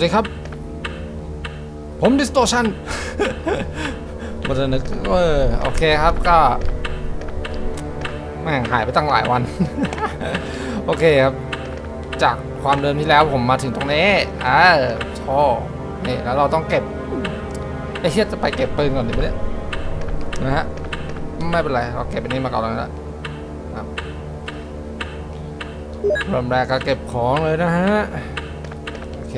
สวัสดีครับ ผมดิสโ o ชันมันจะนึกเออโอเคครับก็ แม่งหายไปตั้งหลายวัน โอเคครับ จากความเดิมที่แล้วผมมาถึงตรงนี้อ่าท่อนี่แล้วเราต้องเก็บไอ้เฮียจะไปเก็บปืนก่อนดีไหมเนี่ยนะฮะไม่เป็นไรเราเก็บอันนี้มาก่อนแล้วนะครับเริ่มแรกก็เก็บของเลยนะฮะ เค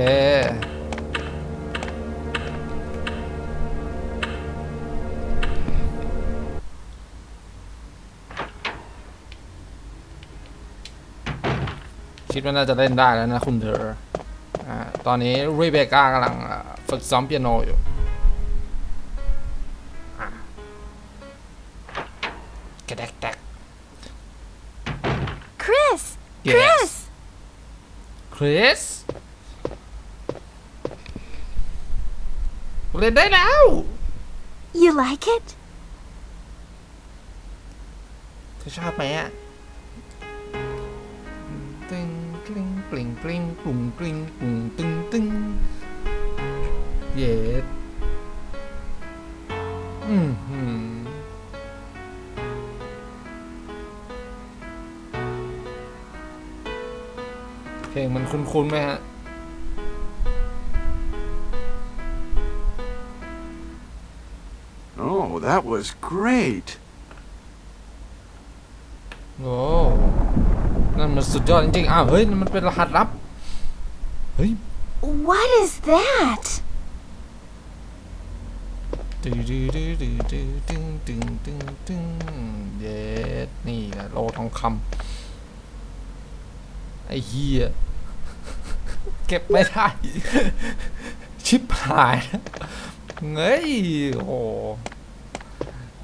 คิดว่าน่าจะเล่นได้แล้วนะคุณเธออ่าตอนนี้รีเบคก้ากำลังอ่าฝึกซ้อมเปียโนอยู่อะกระแดกแดก Chris! Yes. Chris! คริส เล่นได้แล้ว You like it? เธอชอบไหมอะตึงกลิ้งกลิ้งกลิ้งปุ่งกลิ้งปุ่งตึงตึงเย็ดอืมหืมเพลงมันคุ้นๆไหมฮะ that was great. โอ้นั่นมันสุดยอดจริงๆ อ้าว เฮ้ยนั่นมันเป็นรหัสลับ เฮ้ย What is that? ตึงตึงตึงตึงตึงตึงตึงตึงเย็ดนี่แหละโลทองคำไอ้เหี้ยเก็บไม่ได้ ชิบหายเงยโอ้โห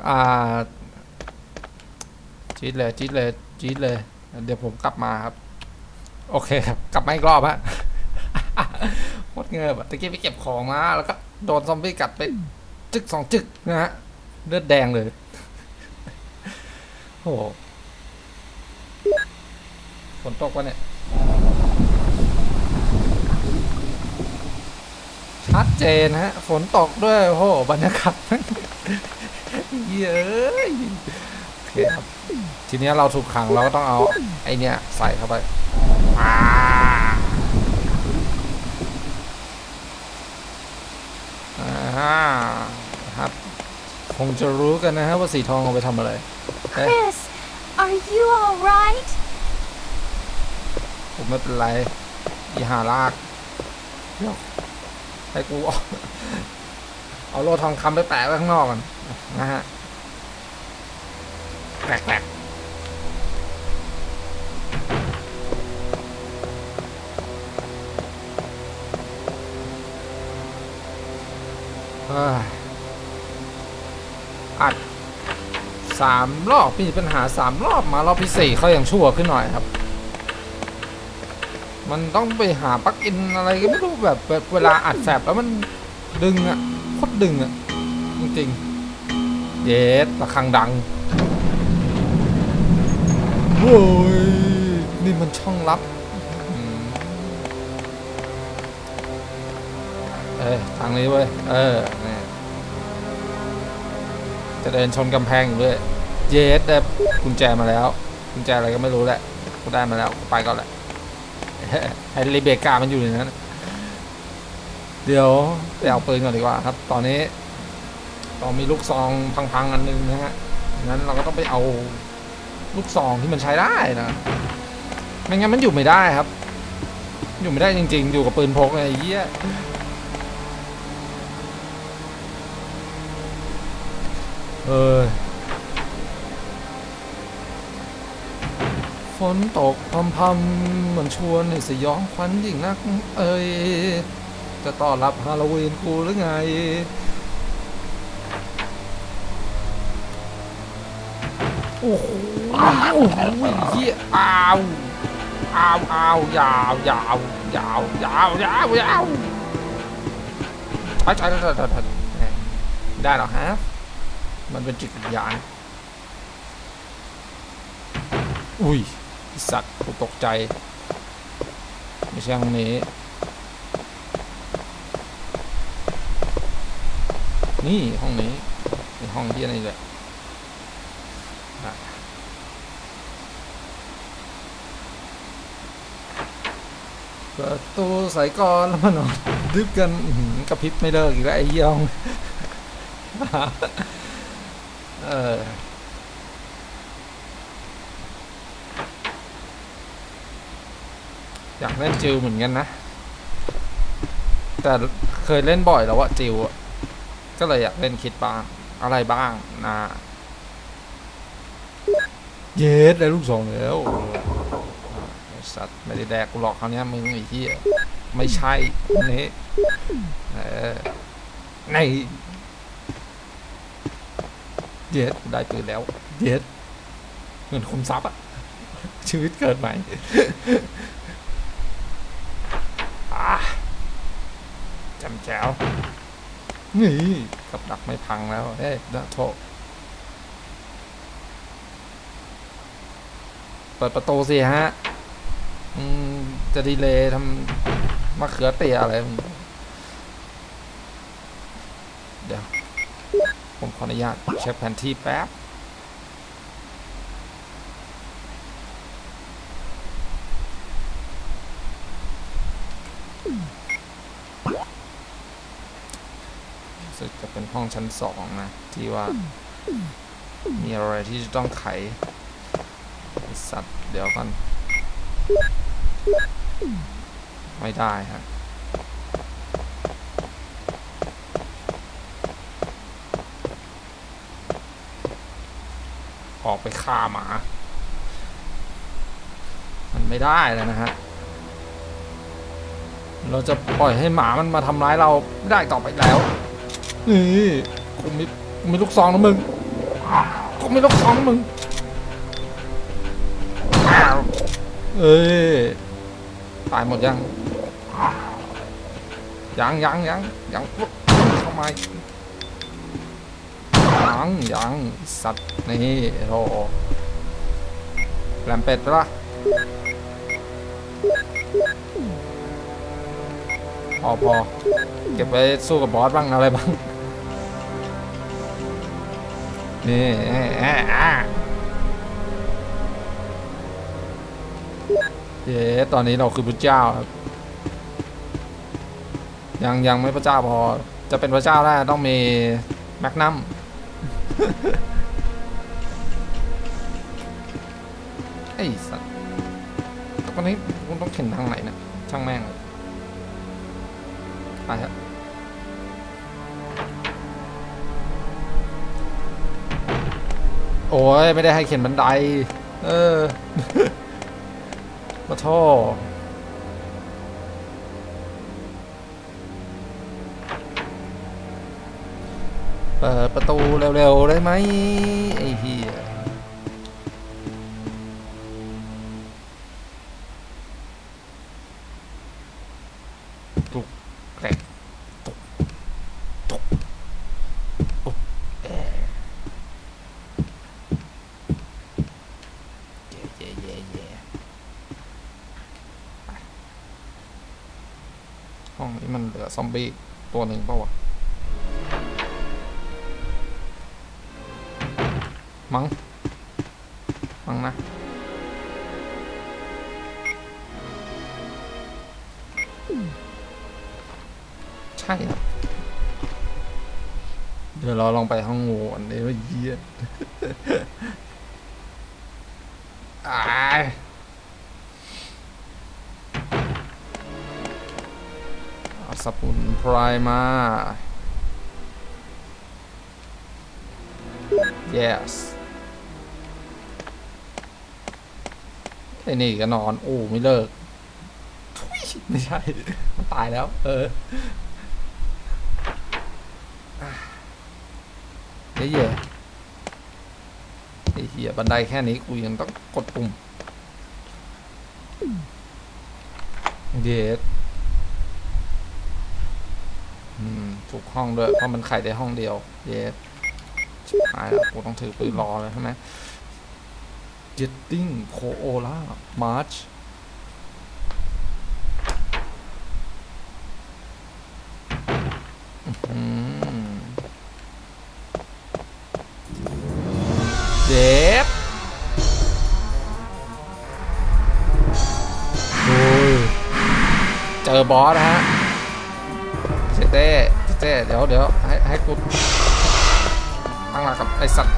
อ่าจี๊ดเลยจี๊ดเลยจี๊ดเลย เดี๋ยวผมกลับมาครับ โอเคครับ กลับมาอีกรอบฮะโคตรเงิบะตะกี้ไปเก็บของมา แล้วก็โดนซอมบี้กัดไป จึกสองจึกนะฮะ เลือดแดงเลย โอ้โหฝนตกวะเนี่ย ชัดเจนฮะ ฝนตกด้วย โอ้โห บรรยากาศ เย้ยโอเคครับทีเนี้ยเราถูกขังเราก็ต้องเอาไอเนี้ยใส่เข้าไปอ่าอ่าครับคงจะรู้กันนะฮะว่าสีทองเอาไปทำอะไร Chris, are you alright? ผมไม่เป็นไรอีหาลากเดี๋ยวให้กูเอาเอาโลทองคำไปแปะไว้ข้างนอกกันนะฮะ แปลกอัดสามรอบมีปัญหาสามรอบมารอบที่สี่เขายังชั่วขึ้นหน่อยครับ มันต้องไปหาปลั๊กอินอะไรก็ไม่รู้แบบเวลาอัดแสบแล้วมันดึงอะโคตรดึงอะ จริงๆ เยสระฆังดัง โอ้ยนี่มันช่องลับอเอ้ยทางนี้เว้ย เออนี่จะเดินชนกำแพงอยู่ด้วยเยสได้กุญแจมาแล้วกุญแจอะไรก็ไม่รู้แหละกูได้มาแล้วไปก่อนแหละไอ้รีเบกามันอยู่ในนั้นเดี๋ยวไปเอาปืนก่อนดีกว่าครับ ตอนนี้เรามีลูกซองพังๆอันนึงนะฮะ งั้นเราก็ต้องไปเอา ลูกซองที่มันใช้ได้นะไม่งั้นมันอยู่ไม่ได้ครับ อยู่ไม่ได้จริง ๆ อยู่กับปืนพกไอ้เหี้ยเออฝนตกพรำพำมันชวนให้สยองขวัญยิ่งนัก เอ้ยจะต้อนรับฮาโลวีนกูหรือไง อ้าวเฮียอ้าวอ้าวอ้าวยาวยาวยาวยาวยาวยาวไปไปไปไปไปได้หรอฮะมันเป็นจิตวิญญาณอุ้ยสัตว์ตกใจ ไม่ใช่ห้องนี้ นี่ห้องนี้ห้องที่นี่แหละ เปิดประตูใส่ก่อนแล้วมานอนดึกกันอื้อหือกระพริบไม่เลิกอีกแล้วไอ้ยองเอออยากเล่นจิวเหมือนกันนะ แต่เคยเล่นบ่อยแล้วอะจิวก็เลยอยากเล่นคิดบ้าง อะไรบ้างนะ เยสได้ลูกสองแล้ว ไม่ได้แดกกูหรอกคราวนี้มึงไอ้ที่ไม่ใช่นนี้เออในเยสกูได้ปืนแล้วเยสเหมือนคุมทรัพย์อะชีวิตเกิดใหม่จำแจ๋วนี่กับดักไม่พังแล้วเอ้ยนะโทษเปิดประตูสิฮะ จะดีเลยทำมะเขือเตียอะไร เดี๋ยว ผมขออนุญาตเช็คแผนที่แป๊บสึกจะเป็นห้องชั้นสองนะ ที่ว่า มีอะไรที่จะต้องไขสัตว์เดี๋ยวกัน ไม่ได้ฮะออกไปฆ่าหมา มันไม่ได้แล้วนะฮะ เราจะปล่อยให้หมามันมาทำร้ายเราไม่ได้ต่อไปแล้ว นี่กูมีกูมีลูกซองนะมึงกูมีลูกซองนะมึงอ้าวเอ้ย ตายหมดยัง ยังยังยังยังปุ๊บเข้ามายังยังสัตว์นี่โธ่แหลมเป็ดปละพอพอเก็บไว้สู้กับบอสบ้างอะไรบ้าง นี่แอะแอะอะ เย้ตอนนี้เราคือพระเจ้าครับยังยังไม่พระเจ้าพอ จะเป็นพระเจ้าได้ต้องมีแมกนัมไอ้สัตว์ตอนนี้คุณต้องเข็นทางไหนเนะช่างแม่งเลยไปครับโอ้ยไม่ได้ให้เข็นบันได เออ มาท่อเปิดประตูเร็วๆได้ไหมไอ้เหี้ยตุกแกรกตุกตุกตุกเอ่อเย่เย่เย่เย่ไปห้องนี้มันเหลื อซอมบี้ตัวหนึ่งป่าวะมั้งมั้งนะ ใช่ครับ เดี๋ยวเราลองไปห้องงูอันนี้ว่าเยี่ย สมุนไพรมา yes ไอ้นี่ก็นอนโอ้ไม่เลิกทุยไม่ใช่ มันตายแล้ว เออเย่ๆไอ้เหี้ยบันไดแค่นี้กูยังต้องกดปุ่มเยส ถูกห้องด้วยเพราะมันไขได้ห้องเดียว เย็ชิบหายแล้วกูต้องถือปืนรอเลยใช่ไหมเจตติ้งโคโอล่ามาร์ชเจ็บเจอบอสนะฮะ ยวเดี๋ยวให้ให้กูตั้งหลักกับไอสัตว์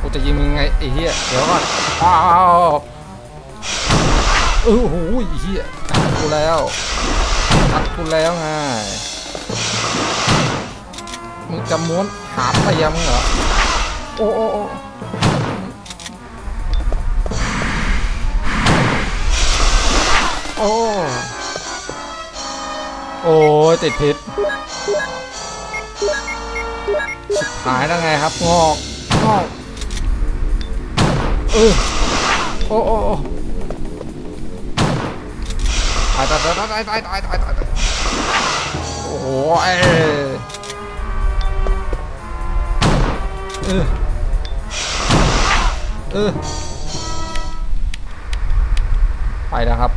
กูจะยิงมึงไงไอเหี้ยเดี๋ยวก่อนอ้าวเออโหไอเหี้ยกัดกูแล้วกัดกูแล้วไงมึงจะม้วนหาเตียมเหรอโอ้โอ้โอ้โอ้โอ้ติดพิษ หายแล้วไงครับงอกงอกเออโอ้โอ้โอ้ตายตายตายตายตายตายตายตายตายโอ้โหเอ้ยเออเออไปแล้วครับ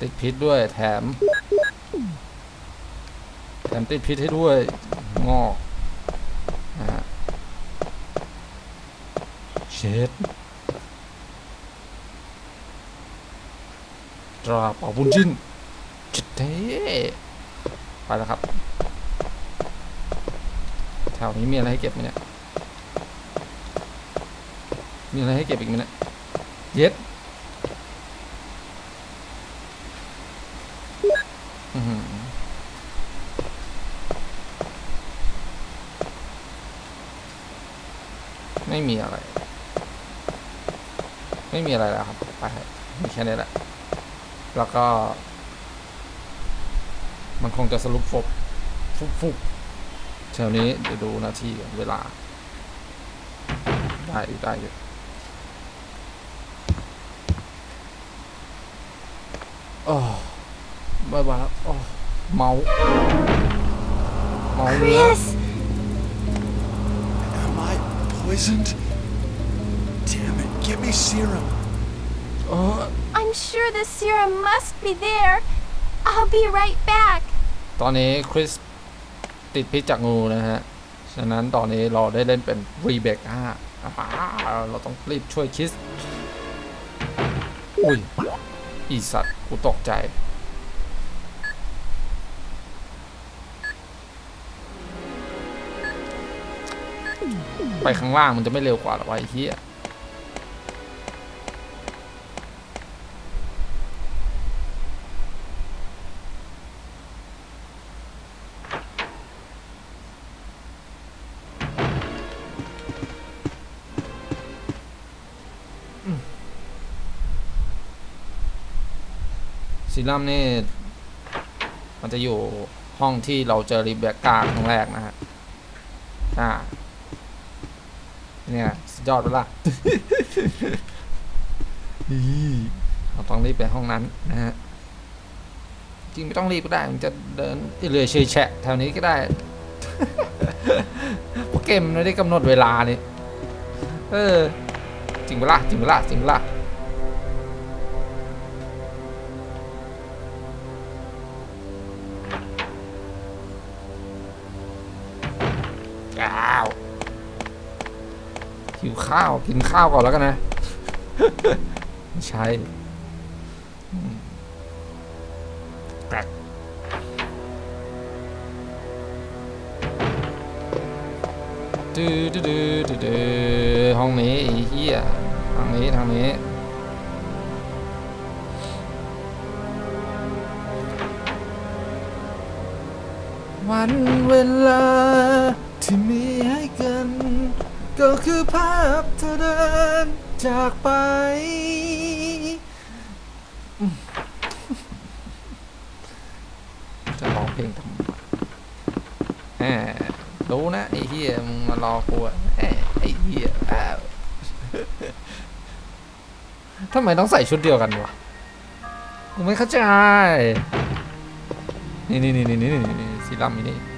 ติดพิษด้วยแถม แถมติดพิษให้ด้วย งอกนะฮะเช็ดตราเป่าบุญจินจิตเท่ไปแล้วครับ แถวนี้มีอะไรให้เก็บไหมเนี่ย มีอะไรให้เก็บอีกไหมเนี่ย เย็ด อื้อหือไม่มีอะไร ไม่มีอะไรแล้วครับไปเถอะมีแค่นี้แหละ แล้วก็ มันคงจะสรุปฟบฟุบฟุบแถวนี้เดี๋ยวดูนาทีก่อนเวลา ได้อยู่ได้อยู่โอ้บายบายแล้วโอ้เมาเมาเนื้อ poisoned? Damn it, give me serum. เออ I'm sure the serum must be there. I'll be right back. ตอนนี้คริสติดพิษจากงูนะฮะ ฉะนั้นตอนนี้เราได้เล่นเป็นรีเบคอ่าเราต้องรีบช่วยคริส อุ้ย อีสัตว์กูตกใจ ไปข้างล่างมันจะไม่เร็วกว่าหรอวะไอ้เหี้ยซีรัมนี่ มันจะอยู่ห้องที่เราเจอริเบคกาครั้งแรกนะฮะอ่า เนี่ยสุดยอดไปละอีเราต้องรีบไปห้องนั้นนะฮะจริงไม่ต้องรีบก็ได้มันจะเดินเรื่อยเฉยแฉะแถวนี้ก็ได้เพราะเกมมันไม่ได้กำหนดเวลานี่เออจริงเวลาจริงเวลาจริงเวลา หิวข้าวกินข้าวก่อนแล้วกันนะไม่ใช่แปลกดื้อดื้อดื้อดื้อดื้อห้องนี้ไอ้เหี้ยทางนี้ทางนี้วันเวลาที่มีให้กัน ก็คือภาพเธอเดินจากไป จะร้องเพลงทำไมแหมรู้นะ ไอ้เฮียมึงมารอกูอะแหมไอ้เฮียอ้าวทำไมต้องใส่ชุดเดียวกันวะกูไม่เข้าใจ นี่นี่นี่นี่นี่นี่นี่ซีรัมนี่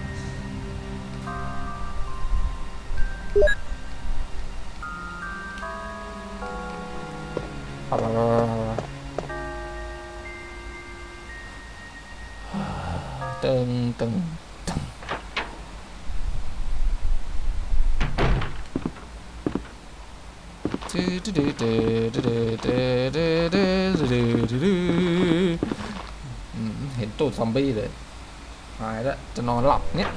ตึงตึงตึงอืมเห็นตูดซอมบี้เลยหายแล้วจะนอนหลับเนี่ย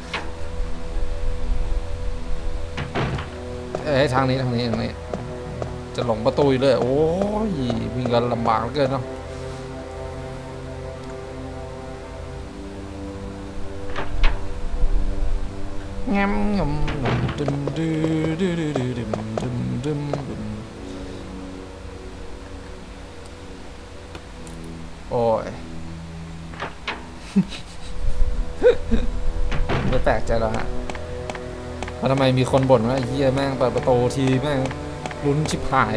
เอ้ยทางนี้ทางนี้ทางนี้ จะหลงประตูเลย โอ้ยวิ่งกันลำบากเหลือเกินเนาะ งมงมงมดึมดึดึดึดึดึมดึมดึมดึมโอ้ยไม่แปลกใจแล้วฮะว่าทำไมมีคนบ่นว่าเฮียแม่งเปิดประตูทีแม่งลุ้นชิบหาย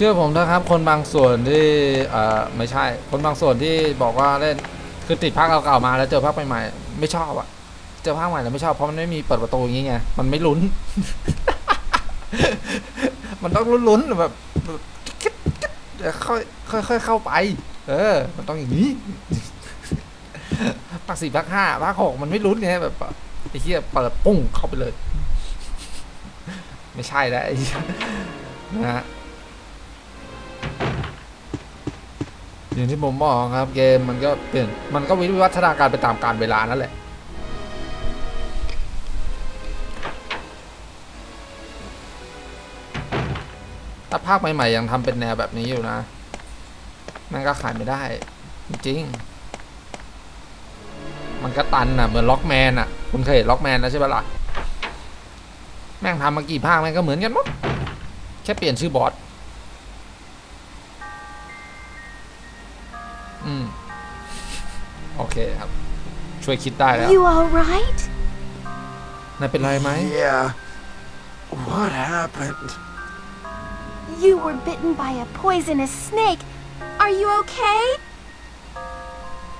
เชื่อผมนะครับ คนบางส่วนที่เอ่อไม่ใช่ คนบางส่วนที่บอกว่าเล่นคือติดภาคเก่าๆมาแล้วเจอภาคใหม่ๆไม่ชอบอะเจอภาคใหม่แล้วไม่ชอบเพราะมันไม่มีเปิดประตูอย่างงี้ไงมันไม่ลุ้น มันต้องลุ้นๆแบบแบบค่อยค่อยค่อยเข้าไป เออ มันต้องอย่างนี้ภาคสี่ภาคห้าภาคหกมันไม่ลุ้นไงแบบไอ้เหี้ยเปิดปุ้งเข้าไปเลย ไม่ใช่แล้วนะฮะ อย่างที่ผมบอกครับ เกมมันก็เปลี่ยนมันก็วิวัฒนาการไปตามกาลเวลานั่นแหละถ้าภาคใหม่ๆยังทำเป็นแนวแบบนี้อยู่นะ มันก็ขายไม่ได้ จริง มันก็ตันอะ เหมือนล็อกแมนอะ คุณเคยเห็นล็อกแมนแล้วใช่ปะล่ะ แม่งทำมากี่ภาคแม่งก็เหมือนกันหมดแค่เปลี่ยนชื่อบอส ช่วยคิดได้แล้ว You alright? นายเป็นไรไหม Yeah. What happened? You were bitten by a poisonous snake. Are you okay?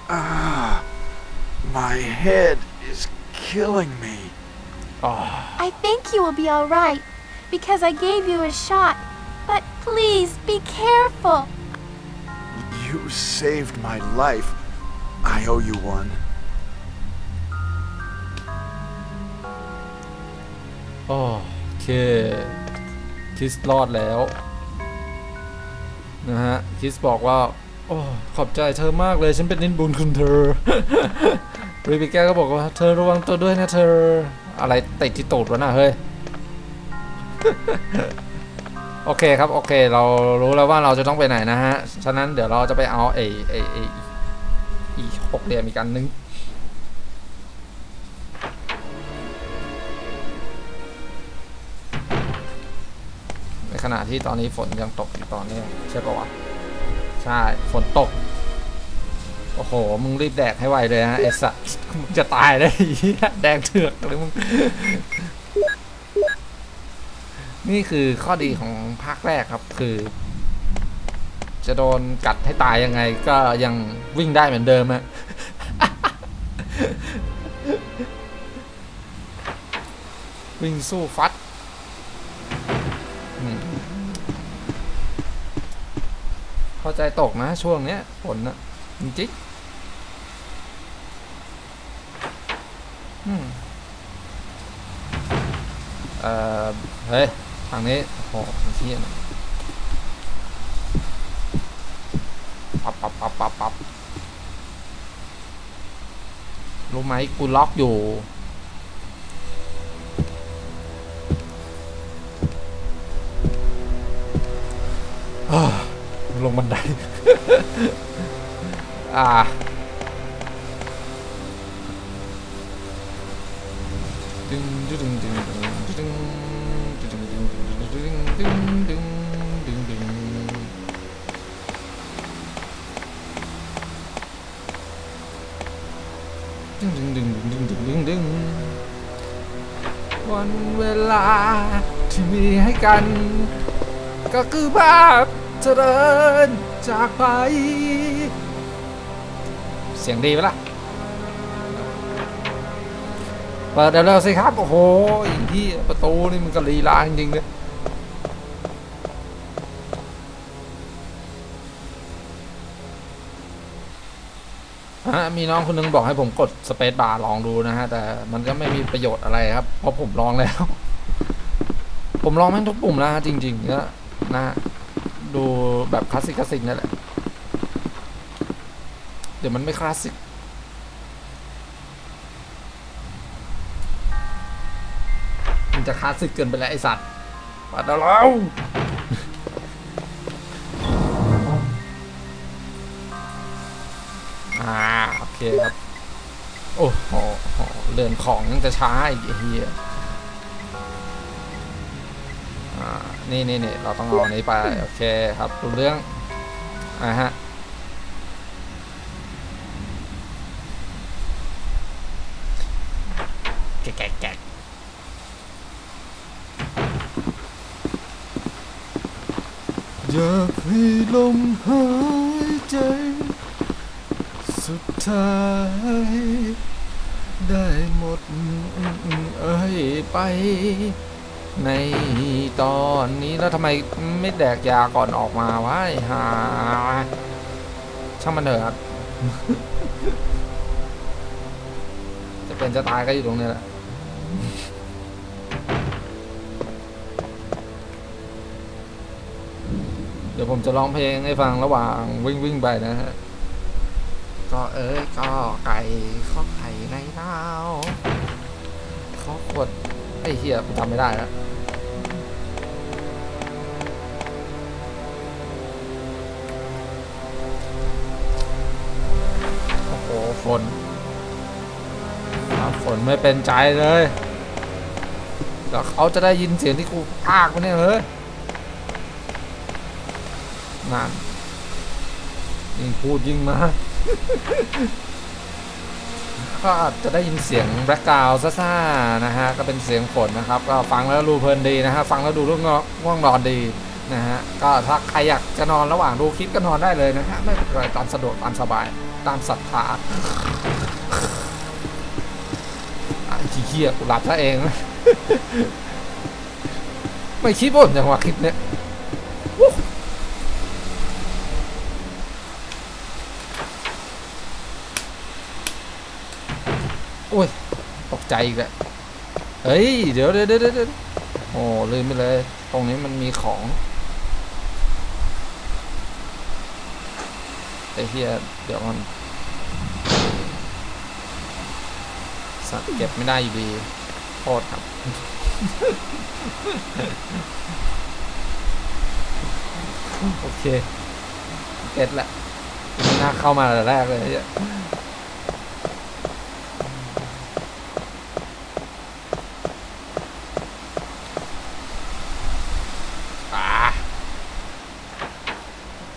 Ah, my head is killing me. อ๋อ I think you will be alright because I gave you a shot. But please be careful. You saved my life. I owe you one. โอเคคิสรอดแล้ว นะฮะคิสบอกว่า โอ้ขอบใจเธอมากเลยฉันเป็นนินบุญคุณเธอรีบิแกก็บอกว่า เธอระวังตัวด้วยนะเธอ อะไรติดที่ตูดวะน่ะเฮ้ย โอเคครับ โอเค เรารู้แล้วว่าเราจะต้องไปไหนนะฮะ ฉะนั้นเดี๋ยวเราจะไปเอาไอ้ไอ้ไอ้อีหกเหลี่ยมอีกอันนึง ณะที่ตอนนี้ฝนยังตกอยู่ตอนนี้ใช่ปะวะ ใช่ ฝนตก โอ้โห มึงรีบแดกให้ไวเลยนะไอสัสมึงจะตายได้เหี้ยแดงเถือกเลยมึง นี่คือข้อดีของภาคแรกครับ คือ จะโดนกัดให้ตายยังไง ก็ยังวิ่งได้เหมือนเดิมอะวิ่งสู้ฟัด เข้าใจตกนะช่วงเนี้ยฝนนะจริงอืมเออเฮ้ยทางนี้โอ้โหเที่ยนะปับปับปับปับปับรู้ไหมกูล็อกอยู่ งบันได อ่าดึงดึงดึงดึงดึงดึงดึงดึงดึงดึงดึงดึงดึงดึงดึงดึงดึงดึงดึงวันเวลาที่มีให้กัน ก็คือภาพ เจริญจากไป เสียงดีไหมล่ะ เปิดเร็วๆสิครับ โอ้โหที่ประตูนี่มันก็ลีลาจริงๆเลยฮะมีน้องคนนึงบอกให้ผมกดสเปซบาร์ลองดูนะฮะ แต่มันก็ไม่มีประโยชน์อะไรครับ เพราะผมลองแล้ว ผมลองแม่งทุกปุ่มแล้วฮะจริงๆก็นะ ดูแบบคลาสสิกคลาสสิกนั่นแหละ เดี๋ยวมันไม่คลาสสิกมันจะคลาสสิกเกินไปแล้วไอสัตว์ปัดเอาแล้วอ่า โอเคครับ โอ้โหเรือนของจะช้าอีกเฮีย นี่นี่นี่เราต้องเอานนี้ไป โอเคครับดูเรื่องอ่าฮะแกะแกะแกะอยากให้ลมหายใจ สุดท้าย ได้หมดเอ้ยไป ในตอนนี้แล้วทำไมไม่แดกยาก่อนออกมาวะไอ้หาช่างมันเถอะครับจะเป็นจะตายก็อยู่ตรงนี้แหละเดี๋ยวผมจะร้องเพลงให้ฟังระหว่างวิ่งวิ่งไปนะฮะก็เอ้ยก็ไก่ข้อไข่ในดาข้อขวดไอ้เหี้ยผมจำไม่ได้แล้ว ฝนฝนไม่เป็นใจเลยแล้วเขาจะได้ยินเสียงที่กูพากไปเนี่ยเฮ้ยนั่นยิ่งพูดยิ่งมาก็จะได้ยินเสียงแบล็กกราวด์ซ่าๆนะฮะ ก็เป็นเสียงฝนนะครับ ก็ฟังแล้วดูเพลินดีนะฮะ ฟังแล้วดูร่วงง่วงนอนดีนะฮะ ก็ถ้าใครอยากจะนอนระหว่างดูคลิปก็นอนได้เลยนะฮะ ไม่เป็นไรตามสะดวกตามสบาย ตามศรัทธาไอ้ขี้เกียจกูหลับซะเองไม่คิดว่าผมจะมาคลิปเนี้ยโอ้ย ตกใจอีกแล้วเฮ้ย เดี๋ยวเดี๋ยวเดี๋ยวเดี๋ยวโอ้ลืมไปเลย ตรงนี้มันมีของ อ้เฮียเดี๋ยวมันสัตว์เก็บไม่ได้อยู่ดีโทษครับ โอเคเก็ตแหละไม่น่าเข้ามาแต่แรกเลยไอ้เหี้ย อ่า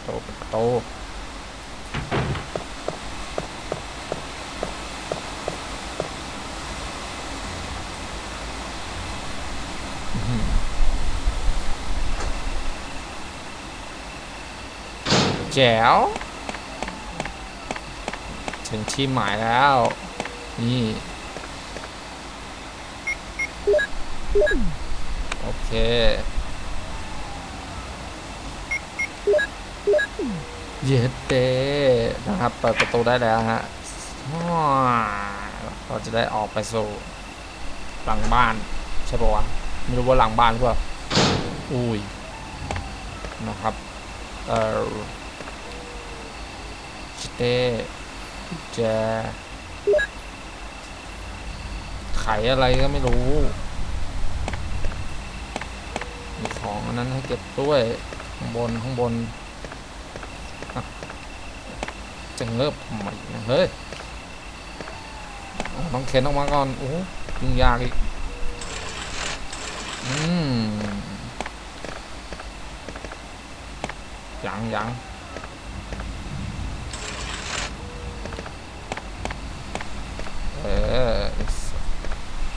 โตเป็นประตูอื้อหือ แจ๋วถึงที่หมายแล้ว นี่ โอเค เย็ดเต้นะครับ เปิดประตูได้แล้วฮะเราจะได้ออกไปสู่หลังบ้าน ใช่ปะวะ ไม่รู้ว่าหลังบ้านหรือเปล่า อุ้ย นะครับ เออ เตแจ ไขอะไรก็ไม่รู้ มีของอันนั้นให้เก็บด้วย ข้างบน ข้างบน จะเงิบทำไมเนี่ยเฮ้ยต้องเข็นออกมาก่อน โอ้ยุ่งยากอีก อืมยังยังเออ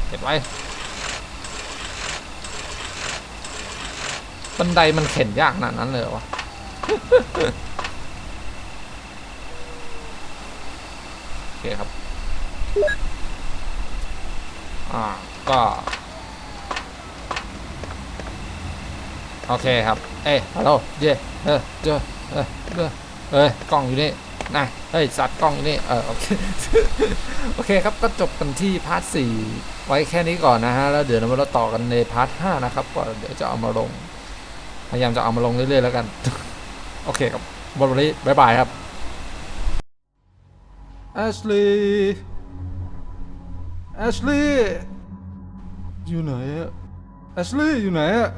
เก็บ ไว้บันไดมันเข็นยากขนาดนั้นเลยวะโอเคครับ อ่า ก็ โอเคครับ เอ้ฮัลโหลเย่เออเจอเออเออเอ้กล้องอยู่นี่ นะเฮ้ยสัตว์กล้องนี่เออโอเคโอเคครับก็จบกันที่พาร์ทสี่ไว้แค่นี้ก่อนนะฮะแล้วเดี๋ยวเรามาต่อกันในพาร์ทห้านะครับก็เดี๋ยวจะเอามาลง พยายามจะเอามาลงเรื่อยๆแล้วกัน โอเคครับวันนี้บ๊ายบายครับแอชลีย์แอชลีย์อยู่ไหนอะแอชลีย์อยู่ไหนอะ